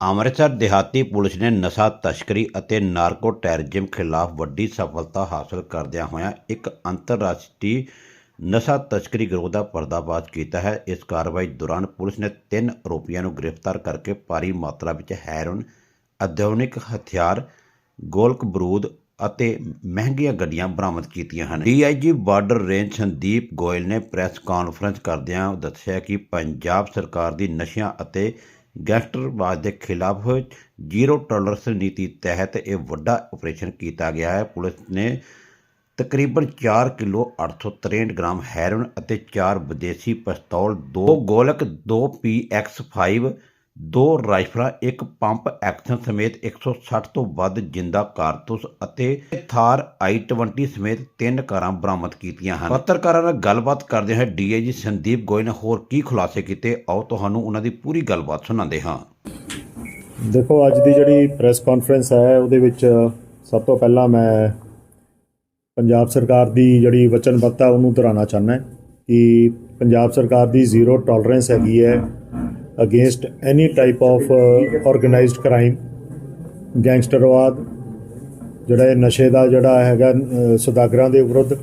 ਅੰਮ੍ਰਿਤਸਰ ਦਿਹਾਤੀ ਪੁਲਿਸ ਨੇ ਨਸ਼ਾ ਤਸਕਰੀ ਅਤੇ ਨਾਰਕੋ ਟੈਰਰਿਜ਼ਮ ਖਿਲਾਫ ਵੱਡੀ ਸਫਲਤਾ ਹਾਸਲ ਕਰਦਿਆਂ ਹੋਇਆਂ ਇੱਕ ਅੰਤਰਰਾਸ਼ਟਰੀ ਨਸ਼ਾ ਤਸਕਰੀ ਗਿਰੋਹ ਦਾ ਪਰਦਾਫਾਸ਼ ਕੀਤਾ ਹੈ। ਇਸ ਕਾਰਵਾਈ ਦੌਰਾਨ ਪੁਲਿਸ ਨੇ ਤਿੰਨ ਆਰੋਪੀਆਂ ਨੂੰ ਗ੍ਰਿਫਤਾਰ ਕਰਕੇ ਭਾਰੀ ਮਾਤਰਾ ਵਿੱਚ ਹੈਰੋਨ ਆਧੁਨਿਕ ਹਥਿਆਰ, ਗੋਲਕ ਬਰੂਦ ਅਤੇ ਮਹਿੰਗੀਆਂ ਗੱਡੀਆਂ ਬਰਾਮਦ ਕੀਤੀਆਂ ਹਨ। DIG border range Sandeep Goyal ਨੇ ਪ੍ਰੈਸ ਕਾਨਫਰੰਸ ਕਰਦਿਆਂ ਦੱਸਿਆ ਕਿ ਪੰਜਾਬ ਸਰਕਾਰ ਦੀ ਨਸ਼ਿਆਂ ਅਤੇ ਗੈਂਗਸਟਰਵਾਦ ਦੇ ਖਿਲਾਫ ਜ਼ੀਰੋ ਟੋਲਰੈਂਸ ਨੀਤੀ ਤਹਿਤ ਇਹ ਵੱਡਾ ਆਪਰੇਸ਼ਨ ਕੀਤਾ ਗਿਆ ਹੈ। ਪੁਲਿਸ ਨੇ ਤਕਰੀਬਨ 4 ਕਿਲੋ 863 ਗ੍ਰਾਮ ਹੈਰੋਇਨ ਅਤੇ 4 ਵਿਦੇਸ਼ੀ ਪਿਸਤੌਲ 2 ਗੋਲਕ 2 PX5 ਦੋ ਰਾਈਫਲਾਂ, ਇੱਕ ਪੰਪ ਐਕਸ਼ਨ ਸਮੇਤ 160 ਤੋਂ ਵੱਧ ਜਿੰਦਾ ਕਾਰਤੂਸ ਅਤੇ ਥਾਰ i20 ਸਮੇਤ ਤਿੰਨ ਕਾਰਾਂ ਬਰਾਮਦ ਕੀਤੀਆਂ ਹਨ। ਪੱਤਰਕਾਰਾਂ ਨਾਲ ਗੱਲਬਾਤ ਕਰਦੇ ਹੋਏ ਡੀਆਈਜੀ ਸੰਦੀਪ ਗੋਇਲ ਨੇ ਹੋਰ ਕੀ ਖੁਲਾਸੇ ਕੀਤੇ? ਆਓ ਤੁਹਾਨੂੰ ਉਹਨਾਂ ਦੀ ਪੂਰੀ ਗੱਲਬਾਤ ਸੁਣਾਉਂਦੇ ਹਾਂ। ਦੇਖੋ, ਅੱਜ ਦੀ ਜਿਹੜੀ ਪ੍ਰੈਸ ਕਾਨਫਰੰਸ ਹੈ, ਉਹਦੇ ਵਿੱਚ ਸਭ ਤੋਂ ਪਹਿਲਾਂ ਮੈਂ ਪੰਜਾਬ ਸਰਕਾਰ ਦੀ ਜਿਹੜੀ ਵਚਨਬੱਧਤਾ ਉਹਨੂੰ ਦੁਹਰਾਉਣਾ ਚਾਹੁੰਦਾ ਕਿ ਪੰਜਾਬ ਸਰਕਾਰ ਦੀ ਜ਼ੀਰੋ ਟੋਲਰੈਂਸ ਹੈਗੀ ਹੈ। Against any type of organised crime ਗੈਂਗਸਟਰਵਾਦ ਜਿਹੜਾ ਇਹ ਨਸ਼ੇ ਦਾ ਜਿਹੜਾ ਹੈਗਾ ਅ, ਸੁਦਾਗਰਾਂ ਦੇ ਵਿਰੁੱਧ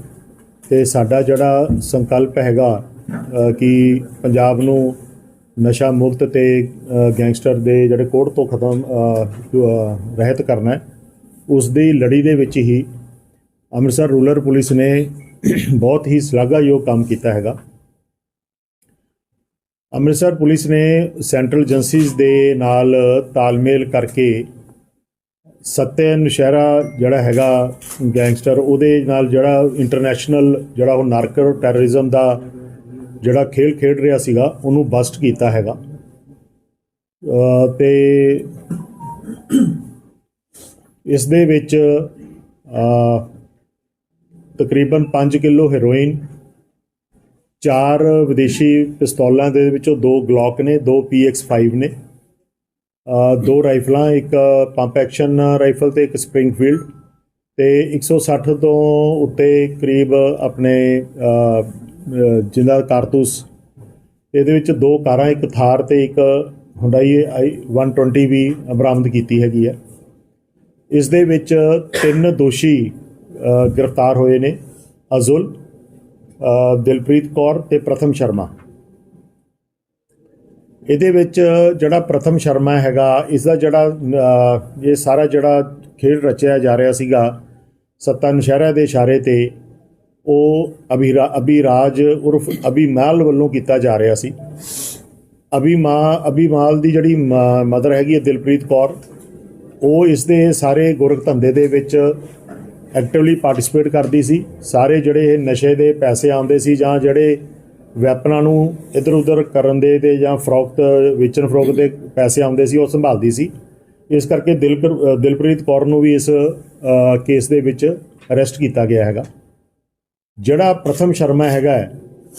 ਤੇ ਸਾਡਾ ਜਿਹੜਾ ਸੰਕਲਪ ਹੈਗਾ ਕਿ ਪੰਜਾਬ ਨੂੰ ਨਸ਼ਾ ਮੁਕਤ ਤੇ ਗੈਂਗਸਟਰ ਦੇ ਜਿਹੜੇ ਕੋੜ ਤੋਂ ਖਤਮ ਰਹਿਤ ਕਰਨਾ ਹੈ ਉਸ ਦੀ ਲੜੀ ਦੇ ਵਿੱਚ ਹੀ ਅੰਮ੍ਰਿਤਸਰ ਰੂਰਲ ਪੁਲਿਸ ਨੇ ਬਹੁਤ ਹੀ ਸ਼ਲਾਘਾਯੋਗ ਕੰਮ ਕੀਤਾ ਹੈਗਾ। ਅੰਮ੍ਰਿਤਸਰ ਪੁਲਿਸ ਨੇ ਸੈਂਟਰਲ ਏਜੰਸੀਜ਼ ਦੇ ਨਾਲ ਤਾਲਮੇਲ ਕਰਕੇ ਸੱਤੇ ਨਸ਼ਹਿਰਾ ਜਿਹੜਾ ਹੈਗਾ ਗੈਂਗਸਟਰ ਉਹਦੇ ਨਾਲ ਜਿਹੜਾ ਇੰਟਰਨੈਸ਼ਨਲ ਜਿਹੜਾ ਉਹ ਨਾਰਕੋ ਟੈਰਰਿਜ਼ਮ ਦਾ ਜਿਹੜਾ ਖੇਲ ਖੇਡ ਰਿਹਾ ਸੀਗਾ ਉਹਨੂੰ ਬਸਟ ਕੀਤਾ ਹੈਗਾ। ਅ, ਤੇ ਇਸ ਦੇ ਵਿੱਚ ਤਕਰੀਬਨ 5 ਕਿਲੋ ਹੈਰੋਇਨ ਚਾਰ ਵਿਦੇਸ਼ੀ ਪਿਸਤੌਲਾਂ ਦੇ ਵਿੱਚੋਂ ਦੋ ਗਲੌਕ ਨੇ, ਦੋ PX5 ਨੇ। ਦੋ ਰਾਈਫਲਾਂ, ਇੱਕ ਪੰਪ ਐਕਸ਼ਨ ਰਾਈਫਲ ਤੇ ਇੱਕ ਸਪ੍ਰਿੰਗਫੀਲਡ ਤੇ 160 ਤੋਂ ਉੱਤੇ ਕਰੀਬ ਆਪਣੇ ਜਿੰਦਾ ਕਾਰਤੂਸ। ਇਹਦੇ ਵਿੱਚ ਦੋ ਕਾਰਾਂ, ਇੱਕ ਥਾਰ ਤੇ ਇੱਕ ਹੁੰਡਾਈ ਆਈ 120 ਵੀ ਬਰਾਮਦ ਕੀਤੀ ਹੈਗੀ ਹੈ। ਇਸ ਦੇ ਵਿੱਚ ਤਿੰਨ ਦੋਸ਼ੀ ਗ੍ਰਿਫਤਾਰ ਹੋਏ ਨੇ, ਅਜ਼ੁਲ ਦਿਲਪ੍ਰੀਤ ਕੌਰ ਤੇ ਪ੍ਰਥਮ ਸ਼ਰਮਾ। ਇਹਦੇ ਵਿੱਚ ਜਿਹੜਾ ਪ੍ਰਥਮ ਸ਼ਰਮਾ ਹੈਗਾ ਇਸ ਦਾ ਜਿਹੜਾ ਇਹ ਸਾਰਾ ਜਿਹੜਾ ਖੇਡ ਰਚਿਆ ਜਾ ਰਿਹਾ ਸੀਗਾ, ਸੱਤਾ ਨਸ਼ਹਿਰਾ ਦੇ ਇਸ਼ਾਰੇ ਤੇ, ਉਹ ਅਭਿਰਾ, ਅਭਿਰਾਜ ਉਰਫ ਅਭਿਮਾਲ ਵੱਲੋਂ ਕੀਤਾ ਜਾ ਰਿਹਾ ਸੀ। ਅਭਿਮਾ, ਅਭਿਮਾਲ ਦੀ ਜਿਹੜੀ ਮਦਰ ਹੈਗੀ ਹੈ ਦਿਲਪ੍ਰੀਤ ਕੌਰ, ਉਹ ਇਸ ਦੇ ਸਾਰੇ ਗੁਰਖ ਧੰਦੇ ਦੇ ਵਿੱਚ ਐਕਟਿਵਲੀ ਪਾਰਟਿਸਿਪੇਟ ਕਰਦੀ ਸੀ। ਸਾਰੇ ਜਿਹੜੇ ਇਹ ਨਸ਼ੇ ਦੇ ਪੈਸੇ ਆਉਂਦੇ ਸੀ ਜਾਂ ਜਿਹੜੇ ਵੈਪਨਾਂ ਨੂੰ ਇਧਰ ਉਧਰ ਕਰਨ ਦੇ ਤੇ ਜਾਂ ਫਰੋਖਤ ਵੇਚਣ ਫਰੋਖਤ ਦੇ ਪੈਸੇ ਆਉਂਦੇ ਸੀ ਉਹ ਸੰਭਾਲਦੀ ਸੀ। ਇਸ ਕਰਕੇ ਦਿਲਪ੍ਰ- ਅ, ਦਿਲਪ੍ਰੀਤ ਕੌਰ ਨੂੰ ਵੀ ਇਸ ਕੇਸ ਦੇ ਵਿੱਚ ਅਰੈਸਟ ਕੀਤਾ ਗਿਆ ਹੈਗਾ। ਜਿਹੜਾ ਪ੍ਰਥਮ ਸ਼ਰਮਾ ਹੈਗਾ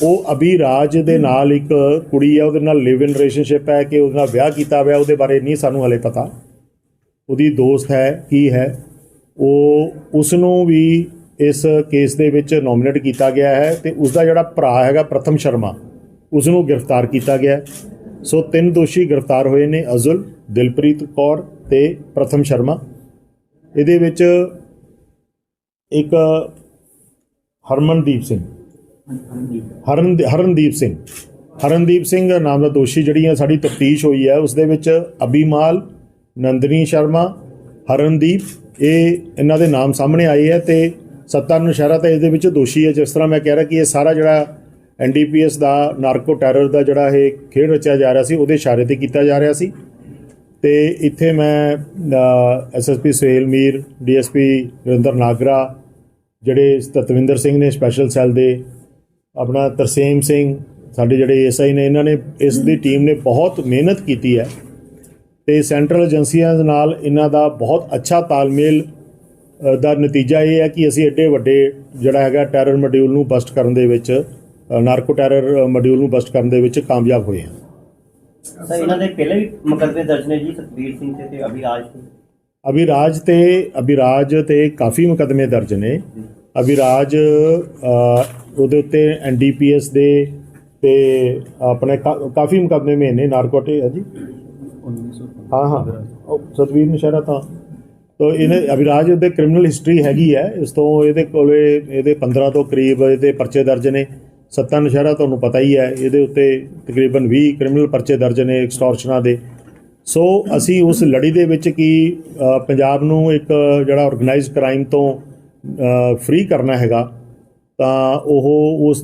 ਉਹ ਅਭੀ ਰਾਜ ਦੇ ਨਾਲ ਇੱਕ ਕੁੜੀ ਹੈ ਉਹਦੇ ਨਾਲ ਲਿਵ ਇਨ ਰਿਲੇਸ਼ਨਸ਼ਿਪ ਹੈ ਕਿ ਉਹਦੇ ਨਾਲ ਵਿਆਹ ਕੀਤਾ ਹੋਇਆ ਉਹਦੇ ਬਾਰੇ ਨਹੀਂ ਸਾਨੂੰ ਹਲੇ ਪਤਾ। ਉਹਦੀ ਦੋਸਤ ਹੈ ਕੀ ਹੈ। ਉਹ ਉਸ ਨੂੰ ਵੀ ਇਸ ਕੇਸ ਦੇ ਵਿੱਚ ਨੋਮੀਨੇਟ ਕੀਤਾ ਗਿਆ ਹੈ ਤੇ ਉਸ ਦਾ ਜਿਹੜਾ ਭਰਾ ਹੈਗਾ ਪ੍ਰਥਮ ਸ਼ਰਮਾ ਉਸ ਨੂੰ ਗ੍ਰਿਫਤਾਰ ਕੀਤਾ ਗਿਆ ਸੋ ਤਿੰਨ ਦੋਸ਼ੀ ਗ੍ਰਿਫਤਾਰ ਹੋਏ ਨੇ, ਅਜ਼ੁਲ, ਦਿਲਪ੍ਰੀਤ ਕੌਰ ਤੇ ਪ੍ਰਥਮ ਸ਼ਰਮਾ। ਇਹਦੇ ਵਿੱਚ ਇੱਕ ਹਰਮਨਦੀਪ ਸਿੰਘ। ਹਰਨ ਹਰਨਦੀਪ ਸਿੰਘ। ਹਰਨਦੀਪ ਸਿੰਘ ਨਾਮ ਦਾ ਦੋਸ਼ੀ ਜਿਹੜੀ ਹੈ, ਸਾਡੀ ਤਫਤੀਸ਼ ਹੋਈ ਹੈ। ਉਸ ਦੇ ਵਿੱਚ ਅਬੀਮਾਲ ਨੰਦਨੀ ਸ਼ਰਮਾ ਹਰਨਦੀਪ ਇਹ ਇਹਨਾਂ ਦੇ ਨਾਮ ਸਾਹਮਣੇ ਆਏ ਹੈ ਤੇ ਸੱਤਾ ਨਸ਼ਹਿਰਾ ਤਾਂ ਇਹਦੇ ਵਿੱਚ ਦੋਸ਼ੀ ਹੈ। ਜਿਸ ਤਰ੍ਹਾਂ ਮੈਂ ਕਹਿ ਰਿਹਾ ਕਿ ਇਹ ਸਾਰਾ ਜਿਹੜਾ ਐਨਡੀਪੀਐਸ ਦਾ ਨਾਰਕੋ ਟੈਰਰ ਦਾ ਜਿਹੜਾ ਇਹ ਖੇਡ ਰਚਿਆ ਜਾ ਰਿਹਾ ਸੀ ਉਹਦੇ ਇਸ਼ਾਰੇ ਤੇ ਕੀਤਾ ਜਾ ਰਿਹਾ ਸੀ। ਤੇ ਇੱਥੇ ਮੈਂ ਐਸਐਸਪੀ ਸੁਹੇਲ ਮੀਰ ਡੀਐਸਪੀ ਰਿੰਦਰ ਨਾਗਰਾ ਜਿਹੜੇ ਤਤਵਿੰਦਰ ਸਿੰਘ ਨੇ ਸਪੈਸ਼ਲ ਸੈੱਲ ਦੇ ਆਪਣਾ ਤਰਸੇਮ ਸਿੰਘ ਸਾਡੇ ਜਿਹੜੇ ਐਸਆਈ ਨੇ ਇਹਨਾਂ ਨੇ ਇਸ ਦੀ ਟੀਮ ਨੇ ਬਹੁਤ ਮਿਹਨਤ ਕੀਤੀ ਹੈ। ਤੇ ਸੈਂਟਰਲ ਏਜੰਸੀਆਂ ਦੇ ਨਾਲ ਇਹਨਾਂ ਦਾ ਬਹੁਤ ਅੱਛਾ ਤਾਲਮੇਲ ਦਾ ਨਤੀਜਾ ਇਹ ਹੈ ਕਿ ਅਸੀਂ ਐਡੇ ਵੱਡੇ ਜਿਹੜਾ ਹੈਗਾ ਟੈਰਰ ਮੋਡਿਊਲ ਨੂੰ ਬਸਟ ਕਰਨ ਦੇ ਵਿੱਚ ਨਾਰਕੋ ਟੈਰਰ ਮੋਡਿਊਲ ਨੂੰ ਬਸਟ ਕਰਨ ਦੇ ਵਿੱਚ ਕਾਮਯਾਬ ਹੋਏ ਹਾਂ। ਸਰ ਇਹਨਾਂ ਦੇ ਪਹਿਲੇ ਵੀ ਮੁਕੱਦਮੇ ਦਰਜ ਨੇ ਜੀ ਸਤਵੀਰ ਸਿੰਘ ਤੇ ਤੇ ਅਭਿਰਾਜ ਤੇ? ਅਭਿਰਾਜ ਤੇ ਅਭਿਰਾਜ ਤੇ ਕਾਫੀ ਮੁਕਦਮੇ ਦਰਜ ਨੇ। ਅਭਿਰਾਜ ਉਹਦੇ ਉੱਤੇ ਐਨਡੀਪੀਐਸ ਦੇ ਤੇ ਆਪਣੇ ਕਾਫੀ ਮੁਕਦਮੇ ਮੇ ਨੇ ਨਾਰਕੋਟਿਕ ਹੈ ਜੀ? 1915 ਹਾਂ ਹਾਂ। ਉਹ ਸਤਵੀਰ ਨਸ਼ਹਿਰਾ ਤਾਂ। ਤੋ ਇਹਨੇ ਅਭਿਰਾਜ ਦੇ ਕ੍ਰਿਮੀਨਲ ਹਿਸਟਰੀ ਹੈਗੀ ਹੈ। ਇਸ ਤੋਂ ਇਹਦੇ ਕੋਲੇ ਇਹਦੇ 15 ਤੋਂ ਕਰੀਬ ਇਹਦੇ ਪਰਚੇ ਦਰਜ ਨੇ। ਸੱਤਾ ਨਸ਼ਹਿਰਾ ਤੁਹਾਨੂੰ ਪਤਾ ਹੀ ਹੈ। ਇਹਦੇ ਉੱਤੇ ਤਕਰੀਬਨ 20 ਕ੍ਰਿਮੀਨਲ ਪਰਚੇ ਦਰਜ ਨੇ ਐਕਸਟੋਰਸ਼ਨਾਂ ਦੇ। ਸੋ ਅਸੀਂ ਉਸ ਲੜੀ ਦੇ ਵਿੱਚ ਕੀ ਪੰਜਾਬ ਨੂੰ ਇੱਕ ਜਿਹੜਾ ਆਰਗੇਨਾਈਜ਼ਡ ਕ੍ਰਾਈਮ ਤੋਂ ਫ੍ਰੀ ਕਰਨਾ ਹੈਗਾ, ਤਾਂ ਉਹ ਉਸ